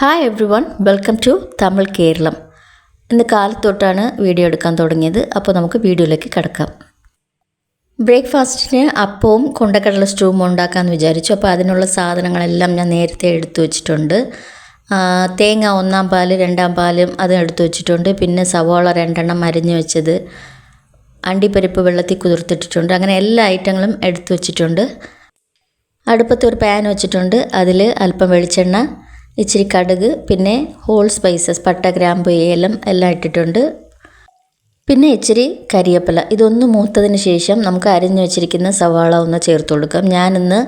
Hi everyone welcome to Tamil Keralam ഇന്ന് കാലത്തൊട്ടാണ് video എടുക്കാൻ തുടങ്ങിയത്. അപ്പോൾ നമുക്ക് വീഡിയോയിലേക്ക് കിടക്കാം. ബ്രേക്ക്ഫാസ്റ്റിന് അപ്പവും കൊണ്ടക്കടല സ്റ്റൂവും ഉണ്ടാക്കാമെന്ന് വിചാരിച്ചു. അപ്പോൾ അതിനുള്ള സാധനങ്ങളെല്ലാം ഞാൻ നേരത്തെ എടുത്തു വെച്ചിട്ടുണ്ട്. തേങ്ങ ഒന്നാം പാൽ രണ്ടാം പാലും അത് എടുത്തു വെച്ചിട്ടുണ്ട്. പിന്നെ സവോള രണ്ടെണ്ണം അരിഞ്ഞു വെച്ചത്. അണ്ടിപ്പരിപ്പ് വെള്ളത്തിൽ കുതിർത്തിട്ടിട്ടുണ്ട്. അങ്ങനെ എല്ലാ ഐറ്റങ്ങളും എടുത്തു വെച്ചിട്ടുണ്ട്. അടുപ്പത്ത് ഒരു പാൻ വെച്ചിട്ടുണ്ട്. അതിൽ അല്പം വെളിച്ചെണ്ണ ഇച്ചിരി കടുക് പിന്നെ ഹോൾ സ്പൈസസ് പട്ട ഗ്രാമ്പ് ഏലം എല്ലാം ഇട്ടിട്ടുണ്ട്. പിന്നെ ഇച്ചിരി കരിയേപ്പില. ഇതൊന്ന് മൂത്തതിന് ശേഷം നമുക്ക് അരിഞ്ഞു വെച്ചിരിക്കുന്ന സവാള ഒന്ന് ചേർത്ത് കൊടുക്കാം. ഞാനിന്ന്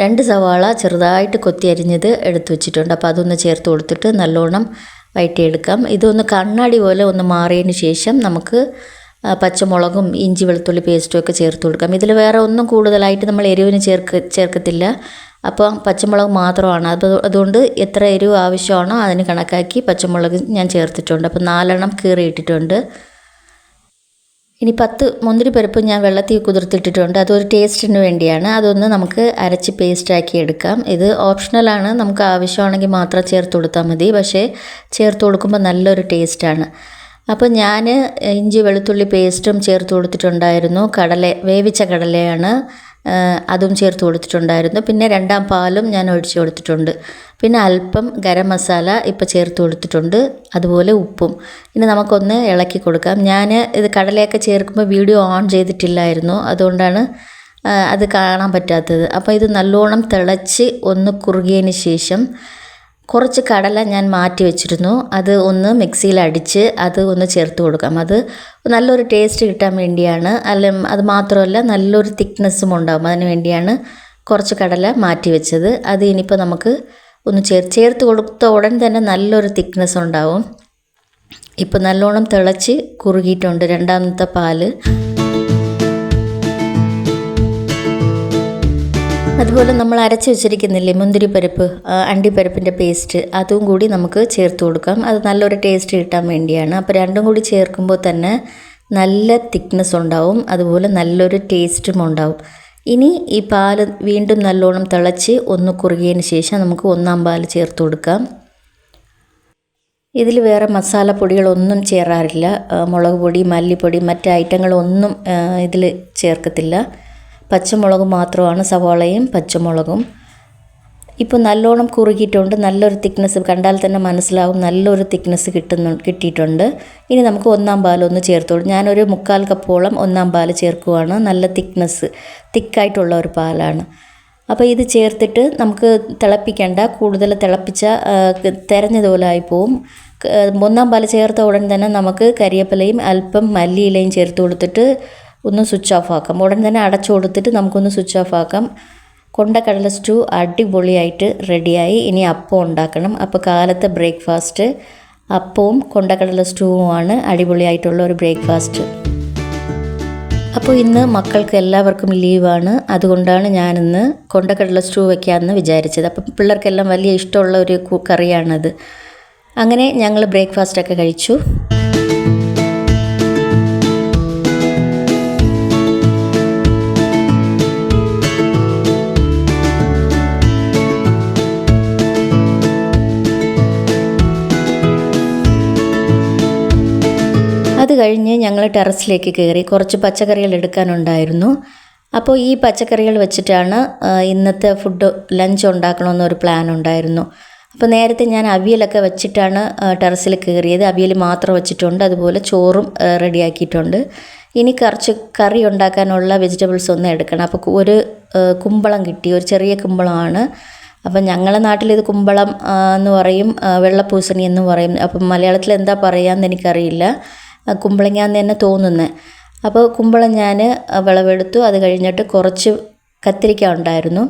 രണ്ട് സവാള ചെറുതായിട്ട് കൊത്തി അരിഞ്ഞത് എടുത്തു വെച്ചിട്ടുണ്ട്. അപ്പോൾ അതൊന്ന് ചേർത്ത് കൊടുത്തിട്ട് നല്ലോണം വയറ്റിയെടുക്കാം. ഇതൊന്ന് കണ്ണാടി പോലെ ഒന്ന് മാറിയതിന് ശേഷം നമുക്ക് പച്ചമുളകും ഇഞ്ചി വെളുത്തുള്ളി പേസ്റ്റും ഒക്കെ ചേർത്ത് കൊടുക്കാം. ഇതിൽ വേറെ ഒന്നും കൂടുതലായിട്ട് നമ്മൾ എരിവിന് ചേർക്ക് ചേർക്കത്തില്ല. അപ്പോൾ പച്ചമുളക് മാത്രമാണ്. അത് അതുകൊണ്ട് എത്ര എരിവ് ആവശ്യമാണോ അതിന് കണക്കാക്കി പച്ചമുളക് ഞാൻ ചേർത്തിട്ടുണ്ട്. അപ്പോൾ നാലെണ്ണം കീറി ഇട്ടിട്ടുണ്ട് ഇനി പത്ത് മുന്തിരി പരിപ്പ് ഞാൻ വെള്ളത്തിൽ കുതിർത്തിട്ടിട്ടുണ്ട്. അതൊരു ടേസ്റ്റിന് വേണ്ടിയാണ്. അതൊന്ന് നമുക്ക് അരച്ച് പേസ്റ്റാക്കി എടുക്കാം. ഇത് ഓപ്ഷണലാണ് നമുക്ക് ആവശ്യമാണെങ്കിൽ മാത്രം ചേർത്ത് കൊടുത്താൽ മതി. പക്ഷേ ചേർത്ത് കൊടുക്കുമ്പോൾ നല്ലൊരു ടേസ്റ്റാണ് അപ്പോൾ ഞാൻ ഇഞ്ചി വെളുത്തുള്ളി പേസ്റ്റും ചേർത്ത് കൊടുത്തിട്ടുണ്ടായിരുന്നു. കടല വേവിച്ച കടലയാണ്. അതും ചേർത്ത് കൊടുത്തിട്ടുണ്ടായിരുന്നു. പിന്നെ രണ്ടാം പാലും ഞാൻ ഒഴിച്ച് കൊടുത്തിട്ടുണ്ട്. പിന്നെ അല്പം ഗരം മസാല ഇപ്പോൾ ചേർത്ത് കൊടുത്തിട്ടുണ്ട്. അതുപോലെ ഉപ്പും. ഇനി നമുക്കൊന്ന് ഇളക്കി കൊടുക്കാം. ഞാൻ ഇത് കടലയൊക്കെ ചേർക്കുമ്പോൾ വീഡിയോ ഓൺ ചെയ്തിട്ടില്ലായിരുന്നു. അതുകൊണ്ടാണ് അത് കാണാൻ പറ്റാത്തത്. അപ്പോൾ ഇത് നല്ലോണം തിളച്ച് ഒന്ന് കുറുകിയതിന് ശേഷം കുറച്ച് കടല ഞാൻ മാറ്റി വെച്ചിരുന്നു. അത് ഒന്ന് മിക്സിയിൽ അടിച്ച് അത് ഒന്ന് ചേർത്ത് കൊടുക്കാം. അത് നല്ലൊരു ടേസ്റ്റ് കിട്ടാൻ വേണ്ടിയാണ്. അല്ല അത് മാത്രമല്ല നല്ലൊരു തിക്നെസ്സും ഉണ്ടാകും അതിന് വേണ്ടിയാണ് കുറച്ച് കടല മാറ്റി വെച്ചത്. അത് ഇനിയിപ്പോൾ നമുക്ക് ഒന്ന് ചേർ ചേർത്ത് കൊടുത്ത ഉടൻ തന്നെ നല്ലൊരു തിക്നെസ് ഉണ്ടാവും. ഇപ്പോൾ നല്ലോണം തിളച്ച് കുറുകിയിട്ടുണ്ട് രണ്ടാമത്തെ പാൽ. അതുപോലെ നമ്മൾ അരച്ച് വെച്ചിരിക്കുന്നില്ലേ മുന്തിരിപ്പരിപ്പ് പരിപ്പ് അണ്ടിപ്പരിപ്പിന്റെ പേസ്റ്റ് അതും കൂടി നമുക്ക് ചേർത്ത് കൊടുക്കാം. അത് നല്ലൊരു ടേസ്റ്റ് കിട്ടാൻ വേണ്ടിയാണ്. അപ്പോൾ രണ്ടും കൂടി ചേർക്കുമ്പോൾ തന്നെ നല്ല തിക്നെസ് ഉണ്ടാവും. അതുപോലെ നല്ലൊരു ടേസ്റ്റും ഉണ്ടാവും. ഇനി ഈ പാൽ വീണ്ടും നല്ലോണം തിളച്ച് ഒന്ന് കുറുകിയതിന് ശേഷം നമുക്ക് ഒന്നാം പാൽ ചേർത്ത് കൊടുക്കാം. ഇതിൽ വേറെ മസാലപ്പൊടികളൊന്നും ചേരാറില്ല. മുളക് പൊടി മല്ലിപ്പൊടി മറ്റ് ഐറ്റങ്ങളൊന്നും ഇതിൽ ചേർക്കത്തില്ല. പച്ചമുളക് മാത്രമാണ് സവാളയും പച്ചമുളകും. ഇപ്പോൾ നല്ലോണം കുറുകിയിട്ടുണ്ട്. നല്ലൊരു തിക്നെസ് കണ്ടാൽ തന്നെ മനസ്സിലാവും നല്ലൊരു തിക്നെസ് കിട്ടുന്നു കിട്ടിയിട്ടുണ്ട്. ഇനി നമുക്ക് ഒന്നാം പാലൊന്ന് ഒന്ന് ചേർത്തോളൂ. ഞാനൊരു മുക്കാൽ കപ്പോളം ഒന്നാം പാൽ ചേർക്കുവാണ്. നല്ല തിക്നെസ് തിക്കായിട്ടുള്ള ഒരു പാലാണ്. അപ്പോൾ ഇത് ചേർത്തിട്ട് നമുക്ക് തിളപ്പിക്കേണ്ട കൂടുതൽ തിളപ്പിച്ച തെരഞ്ഞതുപോലെ പോവും. ഒന്നാം പാൽ ചേർത്ത ഉടൻ തന്നെ നമുക്ക് കരിയേപ്പിലയും അല്പം മല്ലിയിലയും ചേർത്ത് കൊടുത്തിട്ട് ഒന്ന് സ്വിച്ച് ഓഫ് ആക്കാം. ഉടൻ തന്നെ അടച്ചു കൊടുത്തിട്ട് നമുക്കൊന്ന് സ്വിച്ച് ഓഫ് ആക്കാം. കൊണ്ടക്കടല സ്റ്റൂ അടിപൊളിയായിട്ട് റെഡിയായി ഇനി അപ്പം ഉണ്ടാക്കണം. അപ്പോൾ കാലത്തെ ബ്രേക്ക്ഫാസ്റ്റ് അപ്പവും കൊണ്ടക്കടല സ്റ്റൂവുമാണ് അടിപൊളിയായിട്ടുള്ള ഒരു ബ്രേക്ക്ഫാസ്റ്റ് അപ്പോൾ ഇന്ന് മക്കൾക്ക് എല്ലാവർക്കും ലീവാണ് അതുകൊണ്ടാണ് ഞാനിന്ന് കൊണ്ടക്കടല സ്റ്റൂ വയ്ക്കാമെന്ന് വിചാരിച്ചത്. അപ്പം പിള്ളേർക്കെല്ലാം വലിയ ഇഷ്ടമുള്ള ഒരു കറിയാണത്. അങ്ങനെ ഞങ്ങൾ ബ്രേക്ക്ഫാസ്റ്റൊക്കെ കഴിച്ചു. കഴിഞ്ഞ് ഞങ്ങൾ ടെറസിലേക്ക് കയറി കുറച്ച് പച്ചക്കറികൾ എടുക്കാനുണ്ടായിരുന്നു. അപ്പോൾ ഈ പച്ചക്കറികൾ വെച്ചിട്ടാണ് ഇന്നത്തെ ഫുഡ് ലഞ്ച് ഉണ്ടാക്കണമെന്നൊരു പ്ലാൻ ഉണ്ടായിരുന്നു. അപ്പോൾ നേരത്തെ ഞാൻ അവിയലൊക്കെ വെച്ചിട്ടാണ് ടെറസിൽ കയറിയത്. അവിയൽ മാത്രം വെച്ചിട്ടുണ്ട്. അതുപോലെ ചോറും റെഡിയാക്കിയിട്ടുണ്ട്. ഇനി കുറച്ച് കറി ഉണ്ടാക്കാനുള്ള വെജിറ്റബിൾസ് ഒന്നും എടുക്കണം. അപ്പോൾ ഒരു കുമ്പളം കിട്ടി. ഒരു ചെറിയ കുമ്പളമാണ്. അപ്പം ഞങ്ങളുടെ നാട്ടിൽ ഇത് കുമ്പളം എന്ന് പറയും വെള്ളപ്പൂസണി എന്ന് പറയും. അപ്പം മലയാളത്തിൽ എന്താ പറയുക എന്ന് എനിക്കറിയില്ല. കുമ്പളങ്ങ എന്ന് തന്നെ തോന്നുന്നത് അപ്പോൾ കുമ്പളം ഞാൻ വിളവെടുത്തു. അത് കഴിഞ്ഞിട്ട് കുറച്ച് കത്തിരിക്ക ഉണ്ടായിരുന്നു.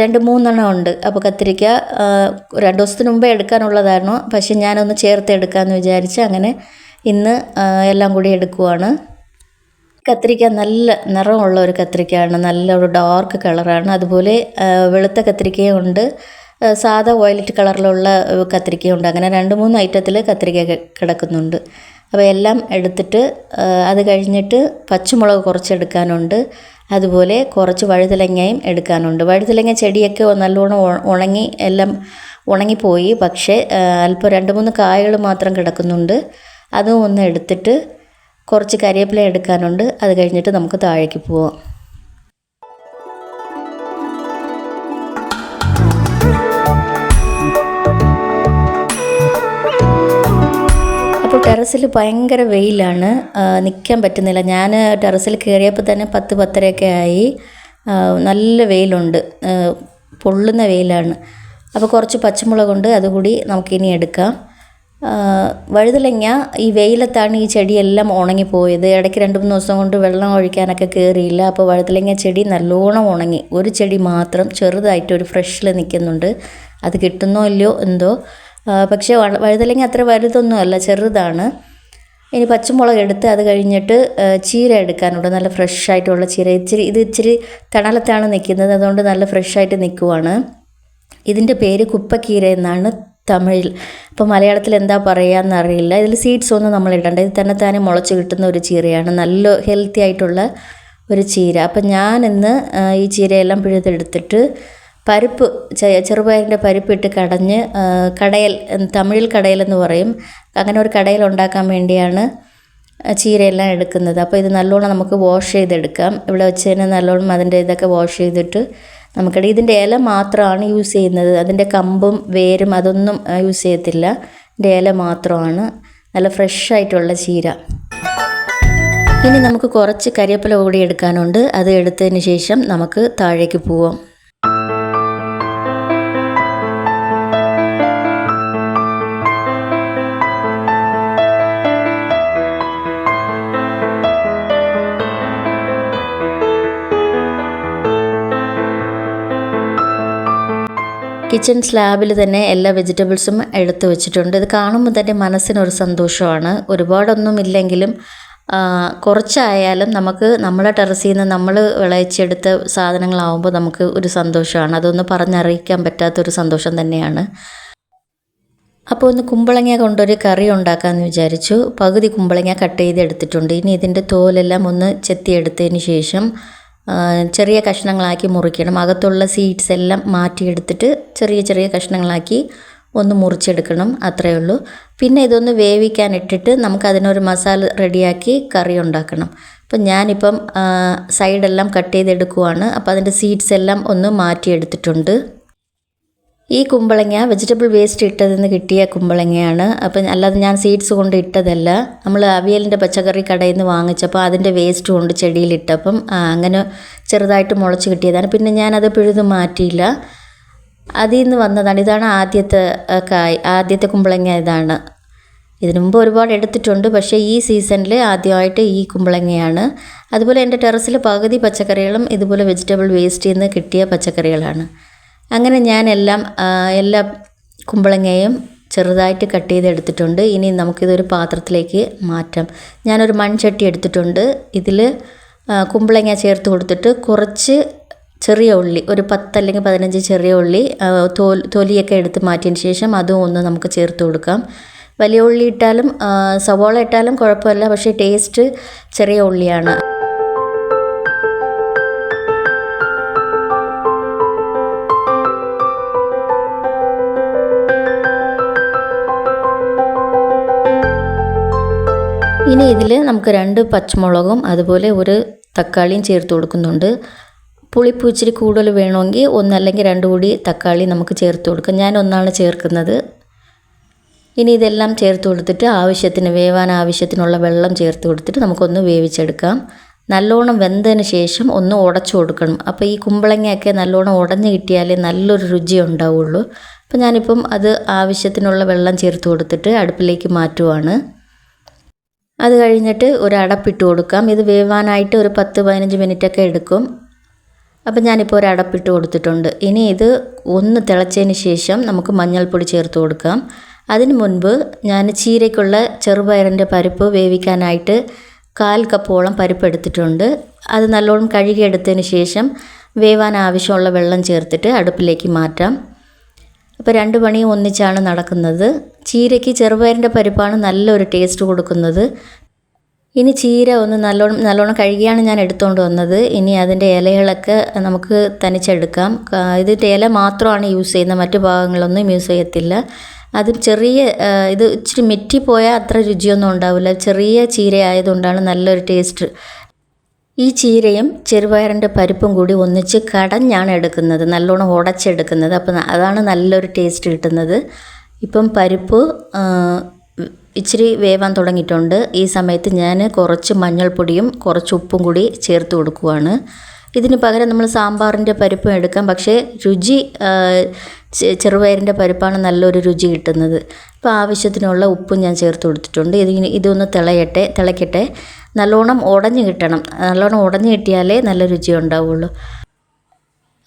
രണ്ട് മൂന്നെണ്ണം ഉണ്ട്. അപ്പോൾ കത്തിരിക്ക രണ്ട് ദിവസത്തിന് മുമ്പേ എടുക്കാനുള്ളതായിരുന്നു. പക്ഷേ ഞാനൊന്ന് ചേർത്ത് എടുക്കാമെന്ന് വിചാരിച്ച് അങ്ങനെ ഇന്ന് എല്ലാം കൂടി എടുക്കുവാണ്. കത്തിരിക്ക നല്ല നിറമുള്ള ഒരു കത്തിരിക്കയാണ്. നല്ല ഒരു ഡാർക്ക് കളറാണ്. അതുപോലെ വെളുത്ത കത്തിരിക്കയും ഉണ്ട്. സാധാ വയലറ്റ് കളറിലുള്ള കത്തിരിക്കയുണ്ട് അങ്ങനെ രണ്ട് മൂന്ന് ഐറ്റത്തിൽ കത്തിരിക്ക കിടക്കുന്നുണ്ട്. അപ്പോൾ എല്ലാം എടുത്തിട്ട് അത് കഴിഞ്ഞിട്ട് പച്ചമുളക് കുറച്ച് എടുക്കാനുണ്ട് അതുപോലെ കുറച്ച് വഴുതലങ്ങയും എടുക്കാനുണ്ട്. വഴുതലങ്ങ ചെടിയൊക്കെ നല്ലോണം ഉണങ്ങി എല്ലാം ഉണങ്ങിപ്പോയി. പക്ഷേ അല്പം രണ്ട് മൂന്ന് കായകൾ മാത്രം കിടക്കുന്നുണ്ട്. അതും ഒന്ന് എടുത്തിട്ട് കുറച്ച് കരിവേപ്പില എടുക്കാനുണ്ട്. അത് കഴിഞ്ഞിട്ട് നമുക്ക് താഴേക്ക് പോവാം. ടെറസിൽ ഭയങ്കര വെയിലാണ്. നിൽക്കാൻ പറ്റുന്നില്ല. ഞാൻ ടെറസിൽ കയറിയപ്പോൾ തന്നെ പത്ത് പത്തരയൊക്കെ ആയി. നല്ല വെയിലുണ്ട്. പൊള്ളുന്ന വെയിലാണ്. അപ്പോൾ കുറച്ച് പച്ചമുളകുണ്ട്. അതുകൂടി നമുക്കിനി എടുക്കാം. വഴുതലങ്ങ ഈ വെയിലത്താണ് ഈ ചെടിയെല്ലാം ഉണങ്ങിപ്പോയത് ഇടയ്ക്ക് രണ്ട് മൂന്ന് ദിവസം കൊണ്ട് വെള്ളം ഒഴിക്കാനൊക്കെ കയറിയില്ല അപ്പോൾ വഴുതലങ്ങ ചെടി നല്ലോണം ഉണങ്ങി. ഒരു ചെടി മാത്രം ചെറുതായിട്ട് ഒരു ഫ്രഷിൽ നിൽക്കുന്നുണ്ട് അത് കിട്ടുന്നോ ഇല്ലയോ എന്തോ. പക്ഷേ വ- അത്ര വലുതൊന്നുമല്ല ചെറുതാണ്. ഇനി പച്ചമുളക് എടുത്ത് അത് കഴിഞ്ഞിട്ട് ചീര എടുക്കാനുണ്ട്. നല്ല ഫ്രഷ് ആയിട്ടുള്ള ചീര. ഇച്ചിരി ഇത് ഇച്ചിരി തണലത്താണ് നിൽക്കുന്നത്. അതുകൊണ്ട് നല്ല ഫ്രഷ് ആയിട്ട് നിൽക്കുവാണ്. ഇതിന്റെ പേര് കുപ്പക്കീര എന്നാണ് തമിഴിൽ. അപ്പോൾ മലയാളത്തിൽ എന്താ പറയുക അറിയില്ല. ഇതിൽ സീഡ്സ് ഒന്നും നമ്മൾ ഇടണ്ട. ഇത് തന്നെ തന്നെ മുളച്ച് കിട്ടുന്ന ഒരു ചീരയാണ്. നല്ല ഹെൽത്തി ആയിട്ടുള്ള ഒരു ചീര. അപ്പം ഞാൻ ഇന്ന് ഈ ചീരയെല്ലാം പിഴുതെടുത്തിട്ട് പരിപ്പ് ചെറുപയറിന്റെ പരിപ്പിട്ട് കടഞ്ഞ് കടയൽ തമിഴിൽ കടയൽ എന്ന് പറയും. അങ്ങനെ ഒരു കടയൽ ഉണ്ടാക്കാൻ വേണ്ടിയാണ് ചീരയെല്ലാം എടുക്കുന്നത്. അപ്പോൾ ഇത് നല്ലോണം നമുക്ക് വാഷ് ചെയ്തെടുക്കാം. ഇവിടെ വെച്ച് തന്നെ നല്ലോണം അതിന്റെ ഇതൊക്കെ വാഷ് ചെയ്തിട്ട് നമുക്കിടെ ഇതിന്റെ ഇല മാത്രമാണ് യൂസ് ചെയ്യുന്നത്. അതിന്റെ കമ്പും വേരും അതൊന്നും യൂസ് ചെയ്യത്തില്ല. ഇതിന്റെ ഇല മാത്രമാണ്. നല്ല ഫ്രഷ് ആയിട്ടുള്ള ചീര. ഇനി നമുക്ക് കുറച്ച് കരിയപ്പല കൂടി എടുക്കാനുണ്ട്. അത് എടുത്തതിന് ശേഷം നമുക്ക് താഴേക്ക് പോവാം. കിച്ചൺ സ്ലാബിൽ തന്നെ എല്ലാ വെജിറ്റബിൾസും എടുത്തു വെച്ചിട്ടുണ്ട്. ഇത് കാണുമ്പോൾ തന്നെ മനസ്സിനൊരു സന്തോഷമാണ്. ഒരുപാടൊന്നും ഇല്ലെങ്കിലും കുറച്ചായാലും നമുക്ക് നമ്മളെ ടെറസിൽ നിന്ന് നമ്മൾ വിളയിച്ചെടുത്ത സാധനങ്ങളാവുമ്പോൾ നമുക്ക് ഒരു സന്തോഷമാണ്. അതൊന്ന് പറഞ്ഞറിയിക്കാൻ പറ്റാത്തൊരു സന്തോഷം തന്നെയാണ്. അപ്പോൾ ഒന്ന് കുമ്പളങ്ങ കൊണ്ടൊരു കറി ഉണ്ടാക്കാമെന്ന് വിചാരിച്ചു. പകുതി കുമ്പളങ്ങ കട്ട് ചെയ്ത് എടുത്തിട്ടുണ്ട് ഇനി ഇതിന്റെ തോലെല്ലാം ഒന്ന് ചെത്തിയെടുത്തതിന് ശേഷം ചെറിയ കഷ്ണങ്ങളാക്കി മുറിക്കണം. അകത്തുള്ള സീഡ്സ് എല്ലാം മാറ്റിയെടുത്തിട്ട് ചെറിയ ചെറിയ കഷ്ണങ്ങളാക്കി ഒന്ന് മുറിച്ചെടുക്കണം. അത്രയേ ഉള്ളൂ. പിന്നെ ഇതൊന്ന് വേവിക്കാൻ ഇട്ടിട്ട് നമുക്ക് അതിനൊരു മസാല റെഡിയാക്കി കറി ഉണ്ടാക്കണം. അപ്പം ഞാനിപ്പം സൈഡെല്ലാം കട്ട് ചെയ്തെടുക്കുവാണ്. അപ്പോൾ അതിന്റെ സീഡ്സ് എല്ലാം ഒന്ന് മാറ്റിയെടുത്തിട്ടുണ്ട്. ഈ കുമ്പളങ്ങ വെജിറ്റബിൾ വേസ്റ്റ് ഇട്ടതിൽ നിന്ന് കിട്ടിയ കുമ്പളങ്ങയാണ്. അപ്പം അല്ലാതെ ഞാൻ സീഡ്സ് കൊണ്ട് ഇട്ടതല്ല. നമ്മൾ അവിയലിന്റെ പച്ചക്കറി കടയിൽ നിന്ന് വാങ്ങിച്ചപ്പോൾ അതിന്റെ വേസ്റ്റ് കൊണ്ട് ചെടിയിലിട്ടപ്പം അങ്ങനെ ചെറുതായിട്ട് മുളച്ച് കിട്ടിയതാണ്. പിന്നെ ഞാനത് പിഴുത് മാറ്റിയില്ല. അതിൽ നിന്ന് വന്നതാണ് ഇതാണ് ആദ്യത്തെ കായ് ആദ്യത്തെ കുമ്പളങ്ങ ഇതാണ്. ഇതിനു മുമ്പ് ഒരുപാട് എടുത്തിട്ടുണ്ട് പക്ഷേ ഈ സീസണിൽ ആദ്യമായിട്ട് ഈ കുമ്പളങ്ങയാണ്. അതുപോലെ എന്റെ ടെറസിൽ പകുതി പച്ചക്കറികളും ഇതുപോലെ വെജിറ്റബിൾ വേസ്റ്റിൽ നിന്ന് കിട്ടിയ പച്ചക്കറികളാണ്. അങ്ങനെ ഞാൻ എല്ലാം കുമ്പളങ്ങയും ചെറുതായിട്ട് കട്ട് ചെയ്ത് എടുത്തിട്ടുണ്ട് ഇനി നമുക്കിതൊരു പാത്രത്തിലേക്ക് മാറ്റാം. ഞാനൊരു മൺചട്ടി എടുത്തിട്ടുണ്ട്. ഇതിൽ കുമ്പളങ്ങ ചേർത്ത് കൊടുത്തിട്ട് കുറച്ച് ചെറിയ ഉള്ളി ഒരു പത്ത് അല്ലെങ്കിൽ പതിനഞ്ച് ചെറിയ ഉള്ളി തോൽ തൊലിയൊക്കെ എടുത്ത് മാറ്റിയതിന് ശേഷം അതും ഒന്ന് നമുക്ക് ചേർത്ത് കൊടുക്കാം. വലിയ ഉള്ളി ഇട്ടാലും സവോള ഇട്ടാലും കുഴപ്പമില്ല പക്ഷേ ടേസ്റ്റ് ചെറിയ ഉള്ളിയാണ്. ഇനി ഇതിൽ നമുക്ക് രണ്ട് പച്ചമുളകും അതുപോലെ ഒരു തക്കാളിയും ചേർത്ത് കൊടുക്കുന്നുണ്ട്. പുളിപ്പ് ഇച്ചിരി കൂടുതൽ വേണമെങ്കിൽ ഒന്നല്ലെങ്കിൽ രണ്ട് കൂടി തക്കാളി നമുക്ക് ചേർത്ത് കൊടുക്കാം. ഞാൻ ഒന്നാണ് ചേർക്കുന്നത്. ഇനി ഇതെല്ലാം ചേർത്ത് കൊടുത്തിട്ട് ആവശ്യത്തിന് വേവാൻ ആവശ്യത്തിനുള്ള വെള്ളം ചേർത്ത് കൊടുത്തിട്ട് നമുക്കൊന്ന് വേവിച്ചെടുക്കാം. നല്ലോണം വെന്തതിന് ശേഷം ഒന്ന് ഉടച്ചു കൊടുക്കണം. അപ്പോൾ ഈ കുമ്പളങ്ങയൊക്കെ നല്ലോണം ഉടഞ്ഞു കിട്ടിയാലേ നല്ലൊരു രുചി ഉണ്ടാവുള്ളൂ. അപ്പോൾ ഞാനിപ്പം അത് ആവശ്യത്തിനുള്ള വെള്ളം ചേർത്ത് കൊടുത്തിട്ട് അടുപ്പിലേക്ക് മാറ്റുവാണ്. അത് കഴിഞ്ഞിട്ട് ഒരു അടപ്പിട്ട് കൊടുക്കാം. ഇത് വേവാനായിട്ട് ഒരു പത്ത് പതിനഞ്ച് മിനിറ്റൊക്കെ എടുക്കും. അപ്പം ഞാനിപ്പോൾ ഒരു അടപ്പിട്ട് കൊടുത്തിട്ടുണ്ട്. ഇനി ഇത് ഒന്ന് തിളച്ചതിന് ശേഷം നമുക്ക് മഞ്ഞൾപ്പൊടി ചേർത്ത് കൊടുക്കാം. അതിന് മുൻപ് ഞാൻ ചീരയ്ക്കുള്ള ചെറുപയറിന്റെ പരിപ്പ് വേവിക്കാനായിട്ട് കാൽ കപ്പോളം പരിപ്പ് എടുത്തിട്ടുണ്ട്. അത് നല്ലോണം കഴുകിയെടുത്തതിന് ശേഷം വേവാൻ ആവശ്യമുള്ള വെള്ളം ചേർത്തിട്ട് അടുപ്പിലേക്ക് മാറ്റാം. അപ്പോൾ രണ്ട് പണിയും ഒന്നിച്ചാണ് നടക്കുന്നത്. ചീരയ്ക്ക് ചെറുപയറിന്റെ പരിപ്പാണ് നല്ലൊരു ടേസ്റ്റ് കൊടുക്കുന്നത്. ഇനി ചീര ഒന്ന് നല്ലോണം നല്ലോണം കഴുകിയാണ് ഞാൻ എടുത്തുകൊണ്ട് വന്നത്. ഇനി അതിന്റെ ഇലകളൊക്കെ നമുക്ക് തനിച്ചെടുക്കാം. ഇതിന്റെ ഇല മാത്രമാണ് യൂസ് ചെയ്യുന്നത്. മറ്റു ഭാഗങ്ങളൊന്നും യൂസ് ചെയ്യത്തില്ല. അതും ചെറിയ ഇത് ഇച്ചിരി മെറ്റിപ്പോയാൽ അത്ര രുചിയൊന്നും ഉണ്ടാവില്ല. ചെറിയ ചീര ആയതുകൊണ്ടാണ് നല്ലൊരു ടേസ്റ്റ് ഈ ചീരയും ചെറുപയറിന്റെ പരിപ്പും കൂടി ഒന്നിച്ച് കടഞ്ഞാണ് എടുക്കുന്നത്. നല്ലോണം ഉടച്ചെടുക്കുന്നത്. അപ്പം അതാണ് നല്ലൊരു ടേസ്റ്റ് കിട്ടുന്നത്. ഇപ്പം പരിപ്പ് ഇച്ചിരി വേവാൻ തുടങ്ങിയിട്ടുണ്ട്. ഈ സമയത്ത് ഞാൻ കുറച്ച് മഞ്ഞൾപ്പൊടിയും കുറച്ച് ഉപ്പും കൂടി ചേർത്ത് കൊടുക്കുവാണ്. ഇതിന് പകരം നമ്മൾ സാമ്പാറിന്റെ പരിപ്പും എടുക്കാം. പക്ഷേ രുചി ചെറുപയറിന്റെ പരിപ്പാണ് നല്ലൊരു രുചി കിട്ടുന്നത്. അപ്പോൾ ആവശ്യത്തിനുള്ള ഉപ്പും ഞാൻ ചേർത്ത് കൊടുത്തിട്ടുണ്ട്. ഇതിന് ഇതൊന്ന് തിളയട്ടെ തിളയ്ക്കട്ടെ നല്ലോണം ഉടഞ്ഞ് കിട്ടണം. നല്ലോണം ഉടഞ്ഞ് കിട്ടിയാലേ നല്ല രുചി ഉണ്ടാവുള്ളൂ.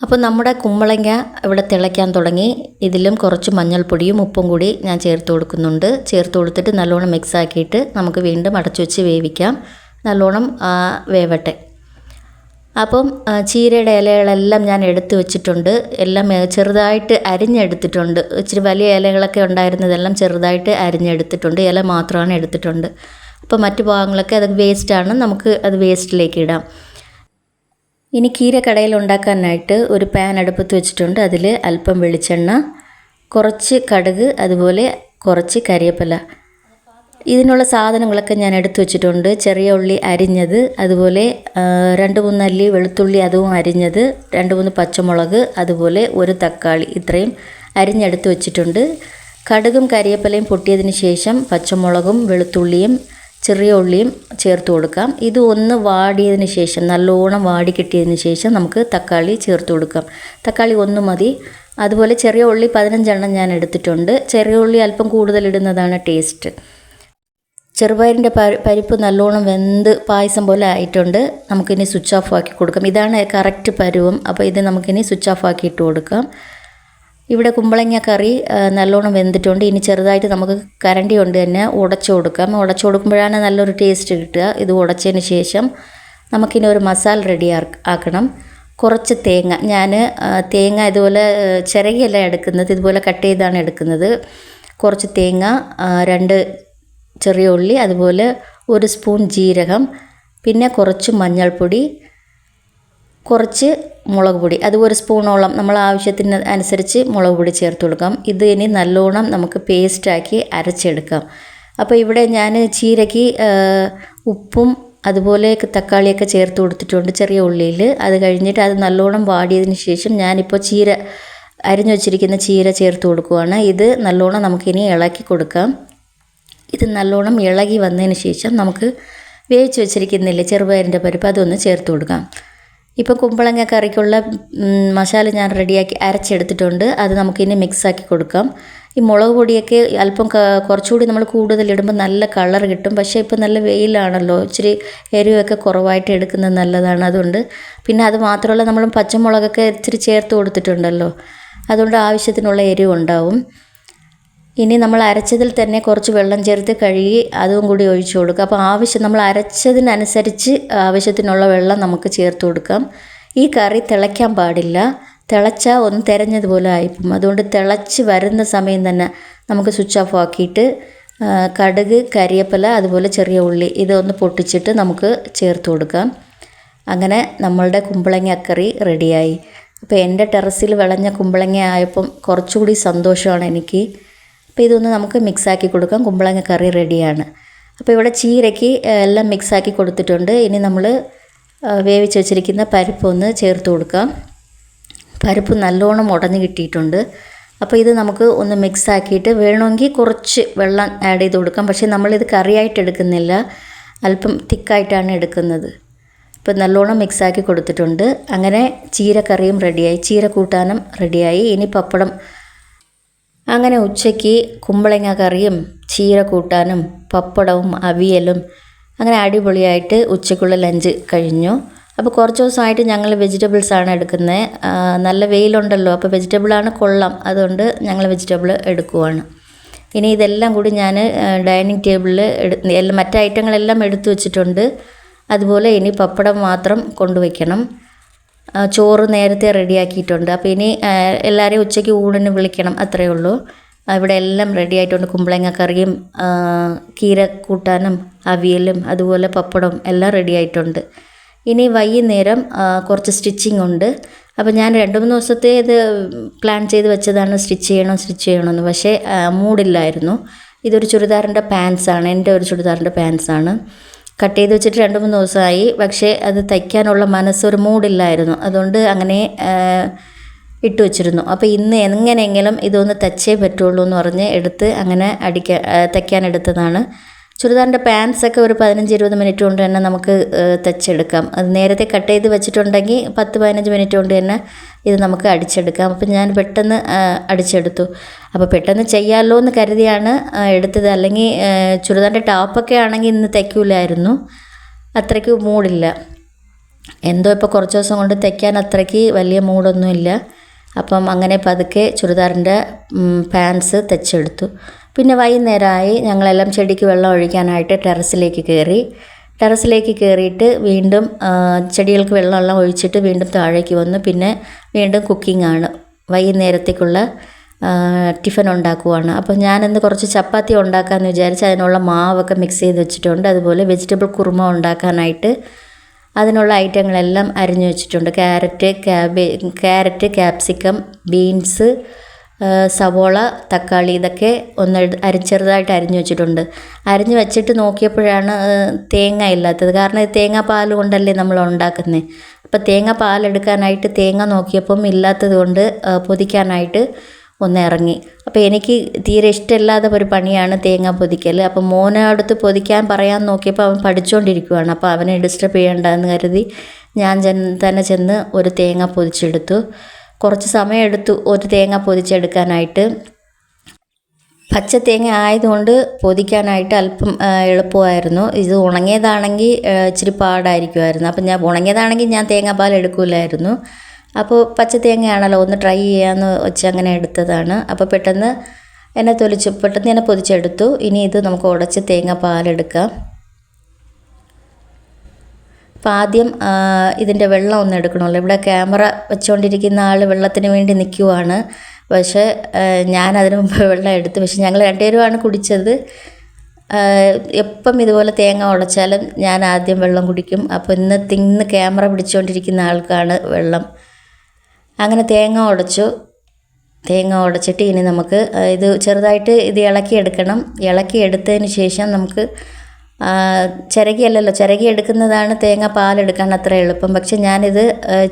അപ്പോൾ നമ്മുടെ കുമ്പളങ്ങ ഇവിടെ തിളയ്ക്കാൻ തുടങ്ങി. ഇതിലും കുറച്ച് മഞ്ഞൾപ്പൊടിയും ഉപ്പും കൂടി ഞാൻ ചേർത്ത് കൊടുക്കുന്നുണ്ട്. ചേർത്ത് കൊടുത്തിട്ട് നല്ലോണം മിക്സ് ആക്കിയിട്ട് നമുക്ക് വീണ്ടും അടച്ചു വെച്ച് വേവിക്കാം. നല്ലോണം വേവട്ടെ. അപ്പം ചീരയുടെ ഇലകളെല്ലാം ഞാൻ എടുത്തു വെച്ചിട്ടുണ്ട്. എല്ലാം ചെറുതായിട്ട് അരിഞ്ഞെടുത്തിട്ടുണ്ട്. ഇച്ചിരി വലിയ ഇലകളൊക്കെ ഉണ്ടായിരുന്നതെല്ലാം ചെറുതായിട്ട് അരിഞ്ഞെടുത്തിട്ടുണ്ട്. ഇല മാത്രമാണ് എടുത്തിട്ടുണ്ട്. അപ്പോൾ മറ്റു ഭാഗങ്ങളൊക്കെ അത് വേസ്റ്റാണ് നമുക്ക് അത് വേസ്റ്റിലേക്ക് ഇടാം. ഇനി കീര കടയിൽ ഉണ്ടാക്കാനായിട്ട് ഒരു പാൻ അടുപ്പത്ത് വെച്ചിട്ടുണ്ട്. അതിൽ അല്പം വെളിച്ചെണ്ണ കുറച്ച് കടുക് അതുപോലെ കുറച്ച് കരിയപ്പല. ഇതിനുള്ള സാധനങ്ങളൊക്കെ ഞാൻ എടുത്തു വെച്ചിട്ടുണ്ട്. ചെറിയ ഉള്ളി അരിഞ്ഞത് അതുപോലെ രണ്ട് മൂന്ന് അല്ലി വെളുത്തുള്ളി അതും അരിഞ്ഞത് രണ്ട് മൂന്ന് പച്ചമുളക് അതുപോലെ ഒരു തക്കാളി ഇത്രയും അരിഞ്ഞെടുത്ത് വെച്ചിട്ടുണ്ട്. കടുകും കരിയപ്പലയും പൊട്ടിയതിന് ശേഷം പച്ചമുളകും വെളുത്തുള്ളിയും ചെറിയ ഉള്ളിയും ചേർത്ത് കൊടുക്കാം. ഇത് ഒന്ന് വാടിയതിന് ശേഷം നല്ലോണം വാടി കിട്ടിയതിന് ശേഷം നമുക്ക് തക്കാളി ചേർത്ത് കൊടുക്കാം. തക്കാളി ഒന്ന് മതി. അതുപോലെ ചെറിയ ഉള്ളി പതിനഞ്ചെണ്ണം ഞാൻ എടുത്തിട്ടുണ്ട്. ചെറിയ ഉള്ളി അല്പം കൂടുതൽ ഇടുന്നതാണ് ടേസ്റ്റ്. ചെറുപയറിന്റെ പരിപ്പ് നല്ലോണം വെന്ത് പായസം പോലെ ആയിട്ടുണ്ട്. നമുക്കിനി സ്വിച്ച് ഓഫ് ആക്കി കൊടുക്കാം. ഇതാണ് കറക്റ്റ് പരുവം. അപ്പോൾ ഇത് നമുക്കിനി സ്വിച്ച് ഓഫ് ആക്കി ഇട്ട് കൊടുക്കാം. ഇവിടെ കുമ്പളങ്ങ കറി നല്ലോണം വെന്തിട്ടുണ്ട്. ഇനി ചെറുതായിട്ട് നമുക്ക് കരണ്ടി കൊണ്ട് തന്നെ ഉടച്ചു കൊടുക്കാം. ഉടച്ചു കൊടുക്കുമ്പോഴാണ് നല്ലൊരു ടേസ്റ്റ് കിട്ടുക. ഇത് ഉടച്ചതിന് ശേഷം നമുക്കിനി ഒരു മസാല റെഡി ആക്കണം. കുറച്ച് തേങ്ങ. ഞാൻ തേങ്ങ ഇതുപോലെ ചിരകിയല്ല എടുക്കുന്നത്. ഇതുപോലെ കട്ട് ചെയ്താണ് എടുക്കുന്നത്. കുറച്ച് തേങ്ങ രണ്ട് ചെറിയ ഉള്ളി അതുപോലെ ഒരു സ്പൂൺ ജീരകം പിന്നെ കുറച്ച് മഞ്ഞൾപ്പൊടി കുറച്ച് മുളക് പൊടി. അത് ഒരു സ്പൂണോളം നമ്മൾ ആവശ്യത്തിന് അനുസരിച്ച് മുളക് പൊടി ചേർത്ത് കൊടുക്കാം. ഇത് ഇനി നല്ലോണം നമുക്ക് പേസ്റ്റാക്കി അരച്ചെടുക്കാം. അപ്പോൾ ഇവിടെ ഞാൻ ചീരയ്ക്ക് ഉപ്പും അതുപോലെ തക്കാളിയൊക്കെ ചേർത്ത് കൊടുത്തിട്ടുണ്ട് ചെറിയ ഉള്ളിയിൽ. അത് കഴിഞ്ഞിട്ട് അത് നല്ലോണം വാടിയതിന് ശേഷം ഞാനിപ്പോൾ ചീര അരിഞ്ഞു വച്ചിരിക്കുന്ന ചീര ചേർത്ത് കൊടുക്കുവാണ്. ഇത് നല്ലോണം നമുക്കിനി ഇളക്കി കൊടുക്കാം. ഇത് നല്ലോണം ഇളകി വന്നതിന് ശേഷം നമുക്ക് വേവിച്ച് വെച്ചിരിക്കുന്നില്ലേ ചെറുപയറിന്റെ പരിപ്പ് അതൊന്ന് ചേർത്ത് കൊടുക്കാം. ഇപ്പോൾ കുമ്പളങ്ങ കറിക്കുള്ള മസാല ഞാൻ റെഡിയാക്കി അരച്ചെടുത്തിട്ടുണ്ട്. അത് നമുക്കിനി മിക്സാക്കി കൊടുക്കാം. ഈ മുളക് പൊടിയൊക്കെ അല്പം കുറച്ചുകൂടി നമ്മൾ കൂടുതൽ ഇടുമ്പോൾ നല്ല കളർ കിട്ടും. പക്ഷേ ഇപ്പോൾ നല്ല വെയിലാണല്ലോ. ഇച്ചിരി എരിവൊക്കെ കുറവായിട്ട് എടുക്കുന്നത് നല്ലതാണ് അതുകൊണ്ട്. പിന്നെ അത് മാത്രമല്ല നമ്മൾ പച്ചമുളകൊക്കെ ഇച്ചിരി ചേർത്ത് കൊടുത്തിട്ടുണ്ടല്ലോ. അതുകൊണ്ട് ആവശ്യത്തിനുള്ള എരിവ് ഉണ്ടാവും ഇനി നമ്മൾ അരച്ചതിൽ തന്നെ കുറച്ച് വെള്ളം ചേർത്ത് കഴുകി അതും കൂടി ഒഴിച്ചു കൊടുക്കുക. അപ്പോൾ ആവശ്യം നമ്മൾ അരച്ചതിനനുസരിച്ച് ആവശ്യത്തിനുള്ള വെള്ളം നമുക്ക് ചേർത്ത് കൊടുക്കാം. ഈ കറി തിളയ്ക്കാൻ പാടില്ല. തിളച്ചാൽ ഒന്ന് തിരഞ്ഞതുപോലെ ആയിപ്പം അതുകൊണ്ട് തിളച്ച് വരുന്ന സമയം തന്നെ നമുക്ക് സ്വിച്ച് ഓഫ് ആക്കിയിട്ട് കടുക് കരിയപ്പല അതുപോലെ ചെറിയ ഉള്ളി ഇതൊന്ന് പൊട്ടിച്ചിട്ട് നമുക്ക് ചേർത്ത് കൊടുക്കാം. അങ്ങനെ നമ്മളുടെ കുമ്പളങ്ങ കറി റെഡിയായി. അപ്പോൾ എന്റെ ടെറസിൽ വിളഞ്ഞ കുമ്പളങ്ങ ആയപ്പം കുറച്ചുകൂടി സന്തോഷമാണ് എനിക്ക്. അപ്പോൾ ഇതൊന്ന് നമുക്ക് മിക്സാക്കി കൊടുക്കാം. കുമ്പളങ്ങ കറി റെഡിയാണ്. അപ്പോൾ ഇവിടെ ചീരയ്ക്ക് എല്ലാം മിക്സാക്കി കൊടുത്തിട്ടുണ്ട്. ഇനി നമ്മൾ വേവിച്ച് വെച്ചിരിക്കുന്ന പരിപ്പ് ഒന്ന് ചേർത്ത് കൊടുക്കാം. പരിപ്പ് നല്ലോണം ഉടഞ്ഞ് കിട്ടിയിട്ടുണ്ട്. അപ്പോൾ ഇത് നമുക്ക് ഒന്ന് മിക്സ് ആക്കിയിട്ട് വേണമെങ്കിൽ കുറച്ച് വെള്ളം ആഡ് ചെയ്ത് കൊടുക്കാം. പക്ഷേ നമ്മളിത് കറിയായിട്ട് എടുക്കുന്നില്ല. അല്പം തിക്കായിട്ടാണ് എടുക്കുന്നത്. ഇപ്പോൾ നല്ലോണം മിക്സാക്കി കൊടുത്തിട്ടുണ്ട്. അങ്ങനെ ചീരക്കറിയും റെഡിയായി. ചീര കൂട്ടാനും റെഡിയായി. ഇനി പപ്പടം അങ്ങനെ ഉച്ചയ്ക്ക് കുമ്പളങ്ങ കറിയും ചീര കൂട്ടാനും പപ്പടവും അവിയലും അങ്ങനെ അടിപൊളിയായിട്ട് ഉച്ചയ്ക്കുള്ള ലഞ്ച് കഴിഞ്ഞു. അപ്പോൾ കുറച്ച് ദിവസമായിട്ട് ഞങ്ങൾ വെജിറ്റബിൾസാണ് എടുക്കുന്നത് നല്ല വെയിലുണ്ടല്ലോ അപ്പോൾ വെജിറ്റബിളാണ് കൊള്ളാം. അതുകൊണ്ട് ഞങ്ങൾ വെജിറ്റബിൾ എടുക്കുവാണ്. ഇനി ഇതെല്ലാം കൂടി ഞാൻ ഡൈനിങ് ടേബിളിൽ എടു മറ്റ് ഐറ്റങ്ങളെല്ലാം എടുത്തു വെച്ചിട്ടുണ്ട്. അതുപോലെ ഇനി പപ്പടം മാത്രം കൊണ്ടുവയ്ക്കണം. ചോറ് നേരത്തെ റെഡിയാക്കിയിട്ടുണ്ട്. അപ്പോൾ ഇനി എല്ലാവരെയും ഉച്ചയ്ക്ക് ഊണിന് വിളിക്കണം അത്രയേ ഉള്ളൂ. ഇവിടെ എല്ലാം റെഡി ആയിട്ടുണ്ട്. കുമ്പളങ്ങ കറിയും കീര കൂട്ടാനും അവിയലും അതുപോലെ പപ്പടം എല്ലാം റെഡി ആയിട്ടുണ്ട്. ഇനി വൈകുന്നേരം കുറച്ച് സ്റ്റിച്ചിങ് ഉണ്ട്. അപ്പോൾ ഞാൻ രണ്ട് മൂന്ന് ദിവസത്തെ ഇത് പ്ലാൻ ചെയ്ത് വെച്ചതാണ്. സ്റ്റിച്ച് ചെയ്യണം സ്റ്റിച്ച് ചെയ്യണമെന്ന് പക്ഷേ മൂടില്ലായിരുന്നു. ഇതൊരു ചുരിദാറിന്റെ പാൻസാണ് എന്റെ ഒരു ചുരിദാറിന്റെ പാൻസാണ് കട്ട് ചെയ്ത് വെച്ചിട്ട് രണ്ട് മൂന്ന് ദിവസമായി. പക്ഷേ അത് തയ്ക്കാനുള്ള മനസ്സൊരു മൂഡില്ലായിരുന്നു. അതുകൊണ്ട് അങ്ങനെ ഇട്ട് വെച്ചിരുന്നു. അപ്പോൾ ഇന്ന് എങ്ങനെയെങ്കിലും ഇതൊന്ന് തച്ചേ പറ്റുള്ളൂ എന്ന് പറഞ്ഞ് എടുത്ത് അങ്ങനെ അടിക്കാൻ തയ്ക്കാൻ എടുത്തതാണ്. ചുരിദാറിന്റെ പാൻസൊക്കെ ഒരു പതിനഞ്ച് ഇരുപത് മിനിറ്റ് കൊണ്ട് തന്നെ നമുക്ക് തച്ചെടുക്കാം. അത് നേരത്തെ കട്ട് ചെയ്ത് വെച്ചിട്ടുണ്ടെങ്കിൽ പത്ത് പതിനഞ്ച് മിനിറ്റ് കൊണ്ട് തന്നെ ഇത് നമുക്ക് അടിച്ചെടുക്കാം. അപ്പം ഞാൻ പെട്ടെന്ന് അടിച്ചെടുത്തു. അപ്പോൾ പെട്ടെന്ന് ചെയ്യാമല്ലോ എന്ന് കരുതിയാണ് എടുത്തത്. അല്ലെങ്കിൽ ചുരിദാറിന്റെ ടോപ്പൊക്കെ ആണെങ്കിൽ ഇന്ന് തയ്ക്കൂലായിരുന്നു. അത്രയ്ക്ക് മൂടില്ല. എന്തോ ഇപ്പോൾ കുറച്ച് ദിവസം കൊണ്ട് തയ്ക്കാൻ അത്രയ്ക്ക് വലിയ മൂടൊന്നുമില്ല. അപ്പം അങ്ങനെ പതുക്കെ ചുരിദാറിന്റെ പാൻസ് തയ്ച്ചെടുത്തു പിന്നെ വൈകുന്നേരമായി ഞങ്ങളെല്ലാം ചെടിക്ക് വെള്ളം ഒഴിക്കാനായിട്ട് ടെറസിലേക്ക് കയറി. ടെറസിലേക്ക് കയറിയിട്ട് വീണ്ടും ചെടികൾക്ക് വെള്ളമെല്ലാം ഒഴിച്ചിട്ട് വീണ്ടും താഴേക്ക് വന്നു. പിന്നെ വീണ്ടും കുക്കിംഗ് ആണ് വൈകുന്നേരത്തേക്കുള്ള ടിഫൻ ഉണ്ടാക്കുവാണ്. അപ്പോൾ ഞാനിന്ന് കുറച്ച് ചപ്പാത്തി ഉണ്ടാക്കാമെന്ന് വിചാരിച്ച് അതിനുള്ള മാവൊക്കെ മിക്സ് ചെയ്ത് വെച്ചിട്ടുണ്ട്. അതുപോലെ വെജിറ്റബിൾ കുറുമ ഉണ്ടാക്കാനായിട്ട് അതിനുള്ള ഐറ്റങ്ങളെല്ലാം അരിഞ്ഞു വെച്ചിട്ടുണ്ട്. Carrot cabbage carrot capsicum beans സവോള തക്കാളി ഇതൊക്കെ ഒന്ന് അരി ചെറുതായിട്ട് അരിഞ്ഞു വെച്ചിട്ടുണ്ട്. അരിഞ്ഞു വെച്ചിട്ട് നോക്കിയപ്പോഴാണ് തേങ്ങ ഇല്ലാത്തത്. കാരണം തേങ്ങ പാൽ കൊണ്ടല്ലേ നമ്മൾ ഉണ്ടാക്കുന്നത് അപ്പോൾ തേങ്ങ പാലെടുക്കാനായിട്ട് തേങ്ങ നോക്കിയപ്പം ഇല്ലാത്തത് കൊണ്ട് പൊതിക്കാനായിട്ട് ഒന്ന് ഇറങ്ങി. അപ്പോൾ എനിക്ക് തീരെ ഇഷ്ടമില്ലാത്ത ഒരു പണിയാണ് തേങ്ങ പൊതിക്കൽ അപ്പോൾ മോനെ അടുത്ത് പൊതിക്കാൻ പറയാൻ നോക്കിയപ്പോൾ അവൻ പഠിച്ചുകൊണ്ടിരിക്കുകയാണ് അപ്പോൾ അവനെ ഡിസ്റ്റർബ് ചെയ്യണ്ടെന്ന് കരുതി ഞാൻ തന്നെ ചെന്ന് ഒരു തേങ്ങ പൊതിച്ചെടുത്തു. കുറച്ച് സമയം എടുത്തു ഒരു തേങ്ങ പൊതിച്ചെടുക്കാനായിട്ട്. പച്ച തേങ്ങ ആയതുകൊണ്ട് പൊതിക്കാനായിട്ട് അല്പം എളുപ്പമായിരുന്നു. ഇത് ഉണങ്ങിയതാണെങ്കിൽ ഇച്ചിരി പാടായിരിക്കുമായിരുന്നു. അപ്പം ഞാൻ ഉണങ്ങിയതാണെങ്കിൽ ഞാൻ തേങ്ങാപ്പാൽ എടുക്കില്ലായിരുന്നു അപ്പോൾ പച്ച തേങ്ങയാണല്ലോ ഒന്ന് ട്രൈ ചെയ്യാമെന്ന് വെച്ച് അങ്ങനെ എടുത്തതാണ്. അപ്പോൾ പെട്ടെന്ന് എന്നെ തൊലിച്ച് പെട്ടെന്ന് എന്നെ പൊതിച്ചെടുത്തു. ഇനി ഇത് നമുക്ക് ഉടച്ച് തേങ്ങാപ്പാലെടുക്കാം അപ്പം ആദ്യം ഇതിന്റെ വെള്ളം ഒന്ന് എടുക്കണമല്ലോ. ഇവിടെ ക്യാമറ വെച്ചുകൊണ്ടിരിക്കുന്ന ആൾ വെള്ളത്തിന് വേണ്ടി നിൽക്കുവാണ് പക്ഷേ ഞാൻ അതിന് മുമ്പ് വെള്ളം എടുത്തു. പക്ഷേ ഞങ്ങൾ രണ്ടുപേരുമാണ് കുടിച്ചത്. എപ്പം ഇതുപോലെ തേങ്ങ ഉടച്ചാലും ഞാൻ ആദ്യം വെള്ളം കുടിക്കും. അപ്പോൾ ഇന്ന് തിന്ന് ക്യാമറ പിടിച്ചുകൊണ്ടിരിക്കുന്ന ആൾക്കാണ് വെള്ളം. അങ്ങനെ തേങ്ങ ഉടച്ചു. തേങ്ങ ഉടച്ചിട്ട് ഇനി നമുക്ക് ഇത് ചെറുതായിട്ട് ഇത് ഇളക്കി എടുക്കണം ഇളക്കി എടുത്തതിന് ശേഷം നമുക്ക് ചിരകിയല്ലല്ലോ. ചിരകി എടുക്കുന്നതാണ് തേങ്ങ പാലെടുക്കാൻ അത്ര എളുപ്പം. പക്ഷെ ഞാനിത്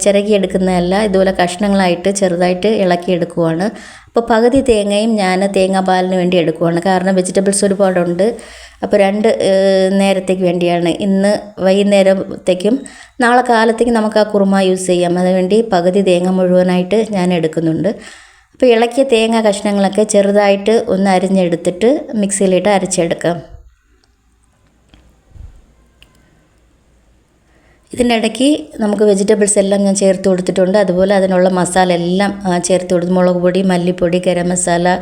ചിരകി എടുക്കുന്നതല്ല ഇതുപോലെ കഷ്ണങ്ങളായിട്ട് ചെറുതായിട്ട് ഇളക്കി എടുക്കുവാണ്. അപ്പോൾ പകുതി തേങ്ങയും ഞാൻ തേങ്ങാ പാലിന് വേണ്ടി എടുക്കുവാണ്. കാരണം വെജിറ്റബിൾസ് ഒരുപാടുണ്ട്. അപ്പോൾ രണ്ട് നേരത്തേക്ക് വേണ്ടിയാണ്. ഇന്ന് വൈകുന്നേരത്തേക്കും നാളെ കാലത്തേക്ക് നമുക്ക് ആ കുറുമ യൂസ് ചെയ്യാം. അതിനുവേണ്ടി പകുതി തേങ്ങ മുഴുവനായിട്ട് ഞാൻ എടുക്കുന്നുണ്ട്. അപ്പോൾ ഇളക്കിയ തേങ്ങ കഷ്ണങ്ങളൊക്കെ ചെറുതായിട്ട് ഒന്ന് അരിഞ്ഞെടുത്തിട്ട് മിക്സിയിലിട്ട് അരച്ചെടുക്കാം. ഇതിന്റെ ഇടയ്ക്ക് നമുക്ക് വെജിറ്റബിൾസ് എല്ലാം ഞാൻ ചേർത്ത് കൊടുത്തിട്ടുണ്ട്. അതുപോലെ അതിനുള്ള മസാല എല്ലാം ചേർത്ത് കൊടുത്തു മുളക് പൊടി മല്ലിപ്പൊടി ഗരം മസാല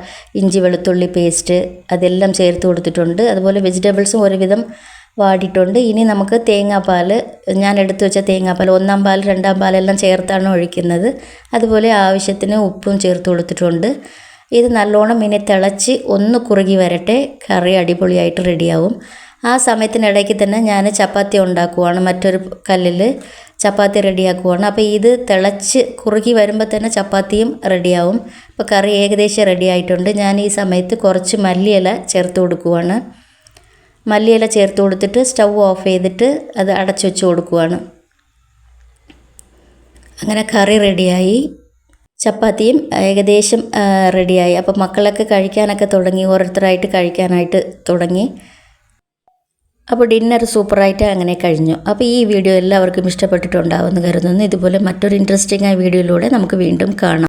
ഇഞ്ചി വെളുത്തുള്ളി പേസ്റ്റ് അതെല്ലാം ചേർത്ത് കൊടുത്തിട്ടുണ്ട്. അതുപോലെ വെജിറ്റബിൾസും ഒരുവിധം വാടിയിട്ടുണ്ട്. ഇനി നമുക്ക് തേങ്ങാപ്പാൽ ഞാൻ എടുത്തു വെച്ച തേങ്ങാപ്പാൽ ഒന്നാം പാൽ രണ്ടാം പാലെല്ലാം ചേർത്താണ് ഒഴിക്കുന്നത്. അതുപോലെ ആവശ്യത്തിന് ഉപ്പും ചേർത്ത് കൊടുത്തിട്ടുണ്ട്. ഇത് നല്ലോണം ഇനി തിളച്ച് ഒന്ന് കുറുകി വരട്ടെ. കറി അടിപൊളിയായിട്ട് റെഡിയാവും ആ സമയത്തിനിടയ്ക്ക് തന്നെ ഞാൻ ചപ്പാത്തി ഉണ്ടാക്കുവാണ്. മറ്റൊരു കല്ലിൽ ചപ്പാത്തി റെഡിയാക്കുവാണ്. അപ്പോൾ ഇത് തിളച്ച് കുറുകി വരുമ്പോൾ തന്നെ ചപ്പാത്തിയും റെഡിയാവും. അപ്പോൾ കറി ഏകദേശം റെഡി ആയിട്ടുണ്ട്. ഞാൻ ഈ സമയത്ത് കുറച്ച് മല്ലിയില ചേർത്ത് കൊടുക്കുവാണ്. മല്ലിയില ചേർത്ത് കൊടുത്തിട്ട് സ്റ്റൗ ഓഫ് ചെയ്തിട്ട് അത് അടച്ചു വെച്ച് കൊടുക്കുവാണ്. അങ്ങനെ കറി റെഡിയായി. ചപ്പാത്തിയും ഏകദേശം റെഡിയായി. അപ്പോൾ മക്കളൊക്കെ കഴിക്കാനൊക്കെ തുടങ്ങി. ഓരോരുത്തരായിട്ട് കഴിക്കാനായിട്ട് തുടങ്ങി. അപ്പോൾ ഡിന്നർ സൂപ്പറായിട്ട് അങ്ങനെ കഴിഞ്ഞു. അപ്പോൾ ഈ വീഡിയോ എല്ലാവർക്കും ഇഷ്ടപ്പെട്ടിട്ടുണ്ടാവുമെന്ന് കരുതുന്നു. ഇതുപോലെ മറ്റൊരു ഇൻട്രസ്റ്റിംഗ് ആയ വീഡിയോയിലൂടെ നമുക്ക് വീണ്ടും കാണാം.